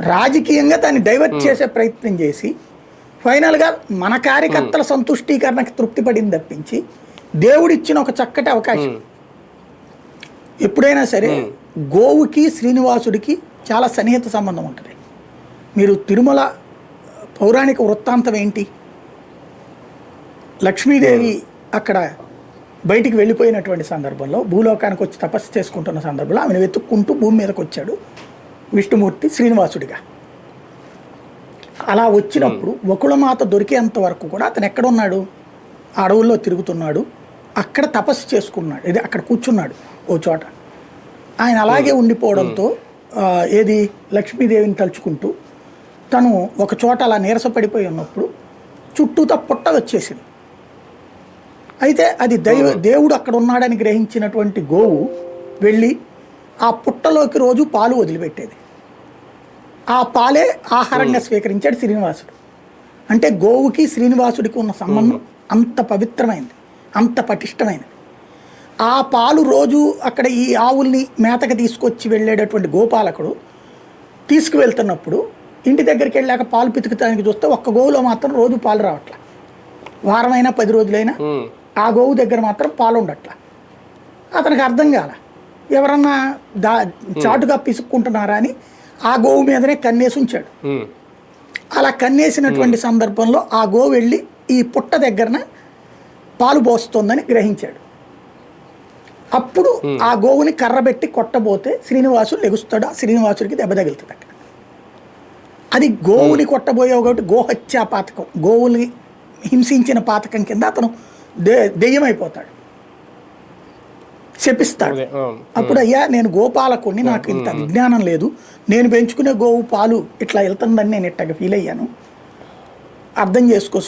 రాజకీయంగా దాన్ని డైవర్ట్ చేసే ప్రయత్నం చేసి ఫైనల్గా మన కార్యకర్తల సంతుష్టీకరణకి తృప్తి పడింది తప్పించి దేవుడిచ్చిన ఒక చక్కటి అవకాశం. ఎప్పుడైనా సరే గోవుకి శ్రీనివాసుడికి చాలా సన్నిహిత సంబంధం ఉంటుంది. మీరు తిరుమల పౌరాణిక వృత్తాంతం ఏంటి? లక్ష్మీదేవి అక్కడ బయటికి వెళ్ళిపోయినటువంటి సందర్భంలో భూలోకానికి వచ్చి తపస్సు చేసుకుంటున్న సందర్భంలో ఆమెను వెతుక్కుంటూ భూమి మీదకి వచ్చాడు. విష్ణుమూర్తి శ్రీనివాసుడిగా. అలా వచ్చినప్పుడు వకుళమాత దొరికేంత వరకు కూడా అతను ఎక్కడ ఉన్నాడు ఆ అడవుల్లో తిరుగుతున్నాడు. అక్కడ తపస్సు చేసుకున్నాడు. ఇది అక్కడ కూర్చున్నాడు ఓ చోట. ఆయన అలాగే ఉండిపోవడంతో ఏది? లక్ష్మీదేవిని తలుచుకుంటూ తను ఒక చోట అలా నీరసపడిపోయి ఉన్నప్పుడు చుట్టూతా పుట్ట వచ్చేసింది. అయితే అది దైవ దేవుడు అక్కడ ఉన్నాడని గ్రహించినటువంటి గోవు వెళ్ళి ఆ పుట్టలోకి రోజు పాలు వదిలిపెట్టేది. ఆ పాలే ఆహారంగా స్వీకరించాడు శ్రీనివాసుడు. అంటే గోవుకి శ్రీనివాసుడికి ఉన్న సంబంధం అంత పవిత్రమైంది అంత పటిష్టమైనది. ఆ పాలు రోజు అక్కడ ఈ ఆవుల్ని మేతకి తీసుకొచ్చి వెళ్ళేటటువంటి గోపాలకుడు తీసుకువెళ్తున్నప్పుడు ఇంటి దగ్గరికి వెళ్ళాక పాలు పితుకుతానికి చూస్తే ఒక్క గోవులో మాత్రం రోజు పాలు రావట్ల. వారమైనా పది రోజులైనా ఆ గోవు దగ్గర మాత్రం పాలు ఉండట్ల. అతనికి అర్థం కాల. ఎవరన్నా దా చాటుగా పిసుక్కుంటున్నారా అని ఆ గోవు మీదనే కన్నేసి ఉంచాడు అలా కన్నేసినటువంటి సందర్భంలో ఆ గోవు వెళ్ళి ఈ పుట్ట దగ్గరన పాలు పోస్తోందని గ్రహించాడు. అప్పుడు ఆ గోవుని కర్రబెట్టి కొట్టబోతే శ్రీనివాసుడు లెగుస్తాడు. ఆ శ్రీనివాసుడికి దెబ్బ తగులుతుంది అక్కడ అది గోవుని కొట్టబోయే ఒకటి గోహత్యా పాతకం గోవుని హింసించిన పాతకం కింద అతను దే దెయ్యమైపోతాడు. అవును. అప్పుడు అయ్యా నేను గోపాలకుడిని నాకు ఇంత విజ్ఞానం లేదు. నేను పెంచుకునే గోవు పాలు ఇట్లా వెళ్తుందని నేను ఇట్టగా ఫీల్ అయ్యాను. అర్థం చేసుకో